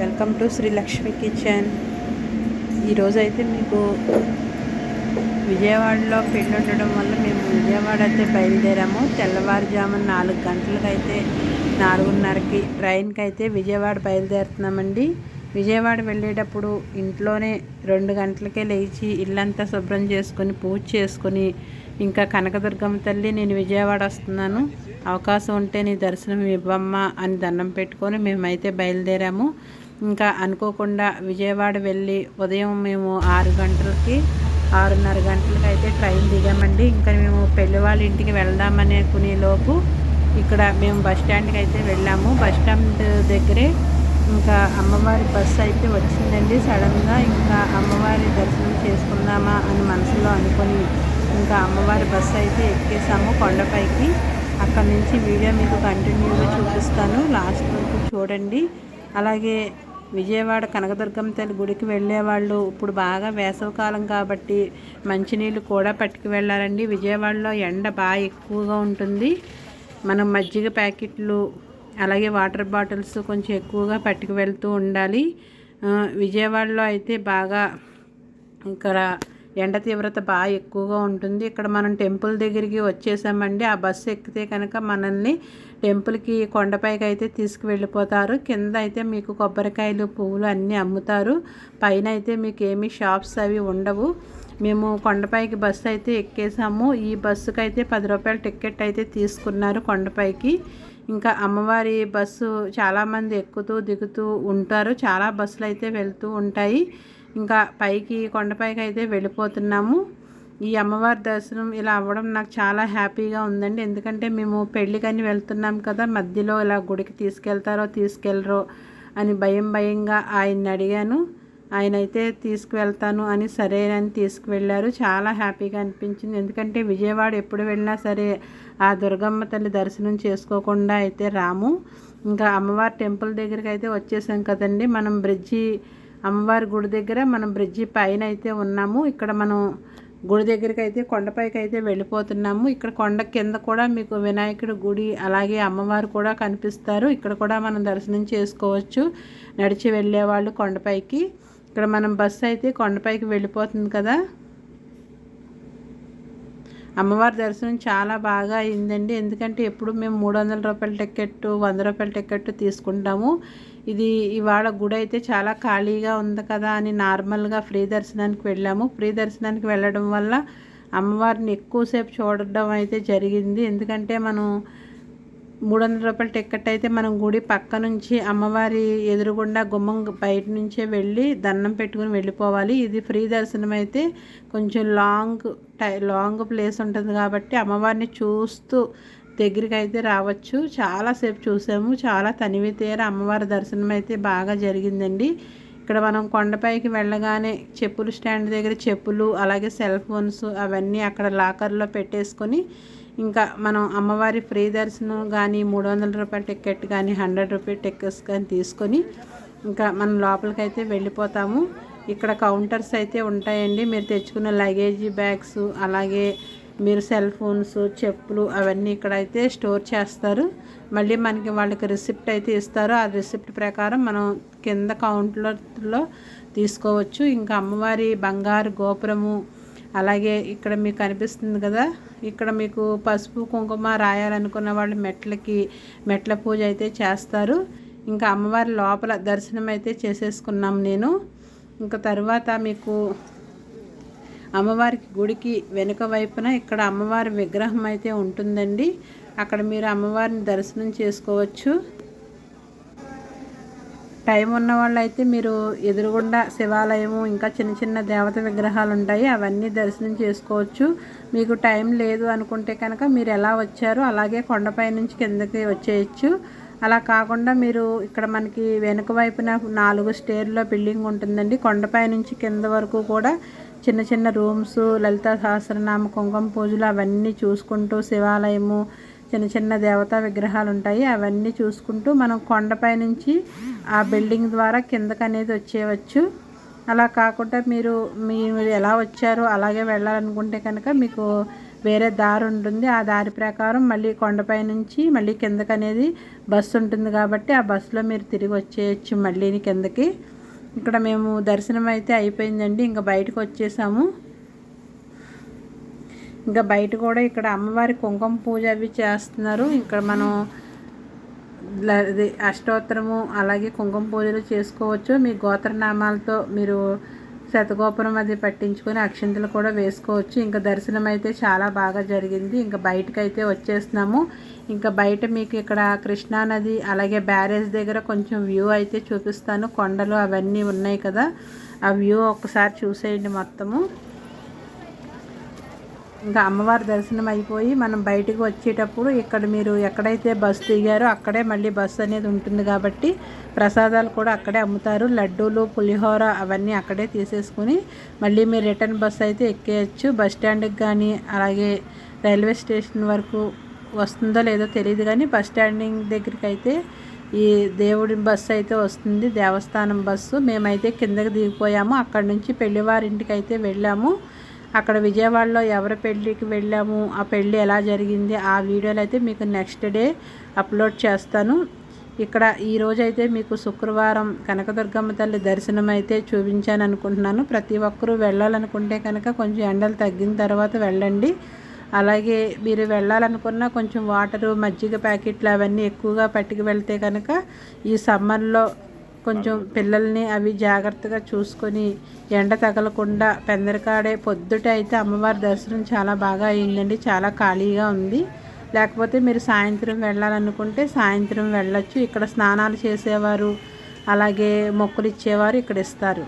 Welcome Shri Lakshmi kitchen. ఈరోజైతే మీకు విజయవాడలో పెళ్ళి ఉండడం వల్ల మేము విజయవాడ అయితే బయలుదేరాము. తెల్లవారుజామున నాలుగు గంటలకైతే నాలుగున్నరకి ట్రైన్కి అయితే విజయవాడ బయలుదేరుతున్నామండి. విజయవాడ వెళ్ళేటప్పుడు ఇంట్లోనే రెండు గంటలకే లేచి ఇల్లంతా శుభ్రం చేసుకొని పూజ చేసుకొని ఇంకా కనకదుర్గమ్మ తల్లి నేను విజయవాడ వస్తున్నాను. అవకాశం ఉంటే నీ దర్శనం ఇవ్వమ్మా అని దండం పెట్టుకొని మేమైతే బయలుదేరాము. ఇంకా అనుకోకుండా విజయవాడ వెళ్ళి ఉదయం మేము ఆరు గంటలకి ఆరున్నర గంటలకి అయితే ట్రైన్ దిగామండి. ఇంకా మేము పెళ్ళి వాళ్ళ ఇంటికి వెళ్దామనుకునే లోపు ఇక్కడ మేము బస్ స్టాండ్కి అయితే వెళ్ళాము. బస్ స్టాండ్ దగ్గరే ఇంకా అమ్మవారి బస్సు అయితే వచ్చిందండి. సడన్గా ఇంకా అమ్మవారి దర్శనం చేసుకుందామా అని మనసులో అనుకొని ఇంకా అమ్మవారి బస్సు అయితే ఎక్కేసాము కొండపైకి. అక్కడ నుంచి వీడియో మీకు కంటిన్యూగా చూపిస్తాను. లాస్ట్ వరకు చూడండి. అలాగే విజయవాడ కనకదుర్గమ్మ తల్లి గుడికి వెళ్ళేవాళ్ళు ఇప్పుడు బాగా వేసవకాలం కాబట్టి మంచినీళ్ళు కూడా పట్టుకు వెళ్ళాలండి విజయవాడలో ఎండ బాగా ఎక్కువగా ఉంటుంది. మనం మజ్జిగ ప్యాకెట్లు అలాగే వాటర్ బాటిల్స్ కొంచెం ఎక్కువగా పట్టుకు వెళ్తూ ఉండాలి విజయవాడలో అయితే బాగా ఇక్కడ ఎండ తీవ్రత బాగా ఎక్కువగా ఉంటుంది. ఇక్కడ మనం టెంపుల్ దగ్గరికి వచ్చేసామండి. ఆ బస్సు ఎక్కితే కనుక మనల్ని టెంపుల్కి కొండపైకి అయితే తీసుకువెళ్ళిపోతారు. కింద అయితే మీకు కొబ్బరికాయలు పువ్వులు అన్నీ అమ్ముతారు. పైన అయితే మీకు ఏమీ షాప్స్ అవి ఉండవు. మేము కొండపైకి బస్సు అయితే ఎక్కేసాము. ఈ బస్సుకి అయితే పది రూపాయల టికెట్ అయితే తీసుకున్నారు కొండపైకి. ఇంకా అమ్మవారి బస్సు చాలామంది ఎక్కుతూ దిగుతూ ఉంటారు. చాలా బస్సులు అయితే వెళ్తూ ఉంటాయి. ఇంకా పైకి కొండపైకి అయితే వెళ్ళిపోతున్నాము. ఈ అమ్మవారి దర్శనం ఇలా అవ్వడం నాకు చాలా హ్యాపీగా ఉందండి. ఎందుకంటే మేము పెళ్ళికని వెళ్తున్నాం కదా మధ్యలో ఇలా గుడికి తీసుకెళ్తారో తీసుకెళ్ళరో అని భయం భయంగా ఆయన్ని అడిగాను. ఆయన అయితే తీసుకువెళ్తాను అని సరే అని తీసుకువెళ్ళారు. చాలా హ్యాపీగా అనిపించింది. ఎందుకంటే విజయవాడ ఎప్పుడు వెళ్ళినా సరే ఆ దుర్గమ్మ తల్లి దర్శనం చేసుకోకుండా అయితే రాము. ఇంకా అమ్మవారి టెంపుల్ దగ్గరికి అయితే వచ్చేసాం కదండి. మనం బ్రిడ్జి అమ్మవారి గుడి దగ్గర మనం బ్రిడ్జి పైన అయితే ఉన్నాము. ఇక్కడ మనం గుడి దగ్గరికి అయితే కొండపైకి అయితే వెళ్ళిపోతున్నాము. ఇక్కడ కొండ కింద కూడా మీకు వినాయకుడి గుడి అలాగే అమ్మవారు కూడా కనిపిస్తారు. ఇక్కడ కూడా మనం దర్శనం చేసుకోవచ్చు. నడిచి వెళ్ళేవాళ్ళు కొండపైకి. ఇక్కడ మనం బస్సు అయితే కొండపైకి వెళ్ళిపోతుంది కదా. అమ్మవారి దర్శనం చాలా బాగా అయిందండి. ఎందుకంటే ఎప్పుడు మేము మూడు వందల రూపాయల టికెట్ వంద రూపాయల టికెట్ తీసుకుంటాము. ఇది ఇవాళ గుడి అయితే చాలా ఖాళీగా ఉంది కదా అని నార్మల్గా ఫ్రీ దర్శనానికి వెళ్ళాము. ఫ్రీ దర్శనానికి వెళ్ళడం వల్ల అమ్మవారిని ఎక్కువసేపు చూడడం అయితే జరిగింది. ఎందుకంటే మనం మూడు వందల రూపాయల టికెట్ అయితే మనం గుడి పక్క నుంచి అమ్మవారి ఎదురుగుండా గుమ్మం బయట నుంచే వెళ్ళి దండం పెట్టుకుని వెళ్ళిపోవాలి. ఇది ఫ్రీ దర్శనం అయితే కొంచెం లాంగ్ టై లాంగ్ ప్లేస్ ఉంటుంది కాబట్టి అమ్మవారిని చూస్తూ దగ్గరికి అయితే రావచ్చు చాలాసేపు చూసాము. చాలా తనివి తీర అమ్మవారి దర్శనం అయితే బాగా జరిగిందండి. ఇక్కడ మనం కొండపైకి వెళ్ళగానే చెప్పులు స్టాండ్ దగ్గర చెప్పులు అలాగే సెల్ ఫోన్స్ అవన్నీ అక్కడ లాకర్లో పెట్టేసుకొని ఇంకా మనం అమ్మవారి ఫ్రీ దర్శనం కానీ మూడు వందల రూపాయల టికెట్ కానీ హండ్రెడ్ రూపీస్ టికెట్స్ కానీ తీసుకొని ఇంకా మనం లోపలికి అయితే వెళ్ళిపోతాము. ఇక్కడ కౌంటర్స్ అయితే ఉంటాయండి. మీరు తెచ్చుకున్న లగేజీ బ్యాగ్స్ అలాగే మీరు సెల్ ఫోన్స్ చెప్పులు అవన్నీ ఇక్కడ అయితే స్టోర్ చేస్తారు. మళ్ళీ మనకి వాళ్ళకి రిసిప్ట్ అయితే ఇస్తారు. ఆ రిసిప్ట్ ప్రకారం మనం కింద కౌంటర్లో తీసుకోవచ్చు. ఇంకా అమ్మవారి బంగారు గోపురము అలాగే ఇక్కడ మీకు కనిపిస్తుంది కదా ఇక్కడ మీకు పసుపు కుంకుమ రాయాలనుకున్న వాళ్ళు మెట్లకి మెట్ల పూజ అయితే చేస్తారు. ఇంకా అమ్మవారి లోపల దర్శనం అయితే చేసేసుకున్నాం నేను. ఇంకా తర్వాత మీకు అమ్మవారికి గుడికి వెనుక వైపున ఇక్కడ అమ్మవారి విగ్రహం అయితే ఉంటుందండి. అక్కడ మీరు అమ్మవారిని దర్శనం చేసుకోవచ్చు. టైం ఉన్న వాళ్ళైతే మీరు ఎదురుగుండా శివాలయము ఇంకా చిన్న చిన్న దేవత విగ్రహాలు ఉంటాయి అవన్నీ దర్శనం చేసుకోవచ్చు. మీకు టైం లేదు అనుకుంటే కనుక మీరు ఎలా వచ్చారో అలాగే కొండపై నుంచి కిందకి వచ్చేయచ్చు. అలా కాకుండా మీరు ఇక్కడ మనకి వెనుక వైపున నాలుగు స్టేర్లో బిల్డింగ్ ఉంటుందండి. కొండపై నుంచి కింద వరకు కూడా చిన్న చిన్న రూమ్స్ లలిత సహస్రనామ కుంకుమ పూజలు అవన్నీ చూసుకుంటూ శివాలయము చిన్న చిన్న దేవతా విగ్రహాలు ఉంటాయి అవన్నీ చూసుకుంటూ మనం కొండపై నుంచి ఆ బిల్డింగ్ ద్వారా కిందకు అనేది వచ్చేయవచ్చు. అలా కాకుండా మీరు మీరు ఎలా వచ్చారో అలాగే వెళ్ళాలనుకుంటే కనుక మీకు వేరే దారి ఉంటుంది. ఆ దారి ప్రకారం మళ్ళీ కొండపై నుంచి మళ్ళీ కిందకి అనేది బస్సు ఉంటుంది కాబట్టి ఆ బస్సులో మీరు తిరిగి వచ్చేయచ్చు మళ్ళీ కిందకి. ఇక్కడ మేము దర్శనం అయితే అయిపోయిందండి. ఇంకా బయటకు వచ్చేసాము. ఇంకా బయట కూడా ఇక్కడ అమ్మవారి కుంకుమ పూజ అవి చేస్తున్నారు. ఇక్కడ మనం అష్టోత్తరము అలాగే కుంకుమ పూజలు చేసుకోవచ్చు. మీ గోత్రనామాలతో మీరు శతగోపురం అది పట్టించుకొని అక్షింతలు కూడా వేసుకోవచ్చు. ఇంకా దర్శనం అయితే చాలా బాగా జరిగింది. ఇంకా బయటకైతే అయితే వచ్చేస్తున్నాము. ఇంకా బయట మీకు ఇక్కడ కృష్ణా నది అలాగే బ్యారేజ్ దగ్గర కొంచెం వ్యూ అయితే చూపిస్తాను. కొండలు అవన్నీ ఉన్నాయి కదా. ఆ వ్యూ ఒకసారి చూసేయండి మొత్తము. ఇంకా అమ్మవారి దర్శనం అయిపోయి మనం బయటికి వచ్చేటప్పుడు ఇక్కడ మీరు ఎక్కడైతే బస్సు దిగారో అక్కడే మళ్ళీ బస్సు అనేది ఉంటుంది కాబట్టి ప్రసాదాలు కూడా అక్కడే అమ్ముతారు. లడ్డూలు పులిహోర అవన్నీ అక్కడే తీసేసుకుని మళ్ళీ మీరు రిటర్న్ బస్సు అయితే ఎక్కేయచ్చు. బస్ స్టాండ్కి కానీ అలాగే రైల్వే స్టేషన్ వరకు వస్తుందో లేదో తెలియదు కానీ బస్ స్టాండింగ్ దగ్గరికి అయితే ఈ దేవుడి బస్సు అయితే వస్తుంది. దేవస్థానం బస్సు. మేమైతే కిందకి దిగిపోయాము. అక్కడ నుంచి పెళ్ళివారింటికి అయితే వెళ్ళాము. అక్కడ విజయవాడలో ఎవరి పెళ్ళికి వెళ్ళాము ఆ పెళ్ళి ఎలా జరిగింది ఆ వీడియోలు అయితే మీకు నెక్స్ట్ డే అప్లోడ్ చేస్తాను. ఇక్కడ ఈరోజు అయితే మీకు శుక్రవారం కనకదుర్గమ్మ తల్లి దర్శనం అయితే చూపించాను అనుకుంటున్నాను. ప్రతి ఒక్కరూ వెళ్ళాలనుకుంటే కనుక కొంచెం ఎండలు తగ్గిన తర్వాత వెళ్ళండి. అలాగే మీరు వెళ్ళాలనుకున్న కొంచెం వాటరు మజ్జిగ ప్యాకెట్లు అవన్నీ ఎక్కువగా పట్టుకు వెళ్తే కనుక ఈ సమ్మర్లో కొంచెం పిల్లల్ని అవి జాగ్రత్తగా చూసుకొని ఎండ తగలకుండా పెందరికాడే పొద్దుట అయితే అమ్మవారి దర్శనం చాలా బాగా అయిందండి చాలా ఖాళీగా ఉంది. లేకపోతే మీరు సాయంత్రం వెళ్ళాలనుకుంటే సాయంత్రం వెళ్ళొచ్చు. ఇక్కడ స్నానాలు చేసేవారు అలాగే మొక్కులు ఇచ్చేవారు ఇక్కడ ఇస్తారు.